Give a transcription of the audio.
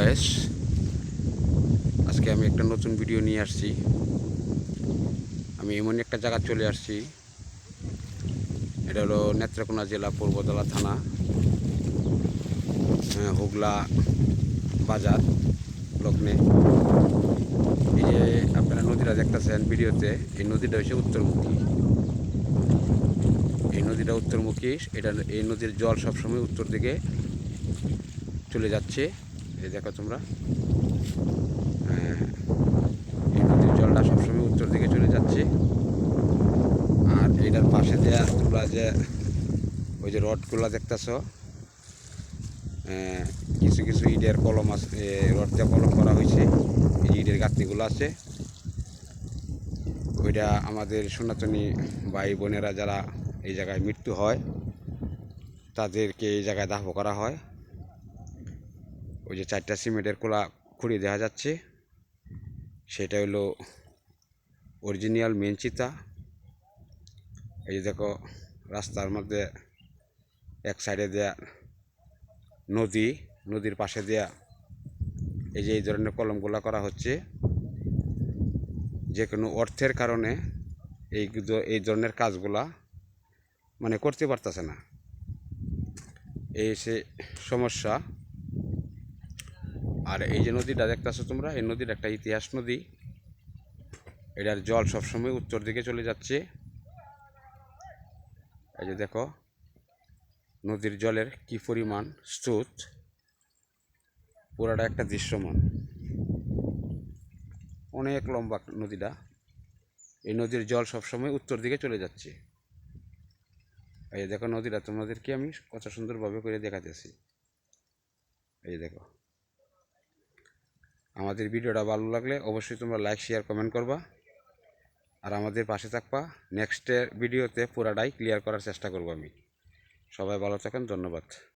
Guys আজকে আমি একটা নতুন ভিডিও নিয়ে আসছি। আমি এমন একটা জায়গা চলে আসছি। এটা হলো নেত্রকোনা জেলা পূর্বতলা থানা হুগলা বাজার লগ্নে এই যে আপনারা নদীটা দেখতেছেন ভিডিওতে, এই নদীটা হচ্ছে উত্তরমুখী। এই নদীটা উত্তরমুখী, এটা এই নদীর জল সবসময় উত্তর দিকে চলে যাচ্ছে। এই দেখো তোমরা। হ্যাঁ, এই নদীর জলটা সবসময় উত্তর দিকে চলে যাচ্ছে। আর এইটার পাশে দেয়া তোমরা যে ওই যে রডগুলো দেখতেছ কিছু কিছু ইটের কলম আছে রড দিয়ে কলম করা হয়েছে। এই ইটের গাঁথনিগুলো আছে। ওইটা আমাদের সনাতনী ভাই বোনেরা যারা এই জায়গায় মৃত্যু হয় তাদেরকে এই জায়গায় দাহ করা হয়। ওই যে চারটা সিমেন্টের কোলা খুঁড়ি দেখা যাচ্ছে। সেটা হলো অরিজিনাল মেন চিতা এই যে দেখো, রাস্তার মধ্যে এক সাইডে দেয়া নদী, নদীর পাশে দেয়া এই যে এই ধরনের কলমগুলা করা হচ্ছে। যে কোনো অর্থের কারণে এই এই ধরনের কাজগুলা মানে করতে পারতেছে না। এই সে সমস্যা আর এই যে নদীটা দেখতেছো তোমরা, এই নদীর একটা ইতিহাস নদী। এটার জল সবসময় উত্তর দিকে চলে যাচ্ছে। এই যে দেখো, নদীর জলের কি পরিমাণ স্রোত। পুরাটা একটা দৃশ্যমান। অনেক লম্বা নদীটা। এই নদীর জল সবসময় উত্তর দিকে চলে যাচ্ছে। এই দেখো নদীটা, তোমাদেরকে আমি কত সুন্দরভাবে করে দেখাতেছি। এই দেখো। আমাদের ভিডিওটা ভালো লাগলে অবশ্যই তোমরা লাইক শেয়ার কমেন্ট করবা। আর আমাদের পাশে থাকবা। নেক্সটের ভিডিওতে পুরাটাই ক্লিয়ার করার চেষ্টা করব আমি। সবাই ভালো থাকেন, ধন্যবাদ।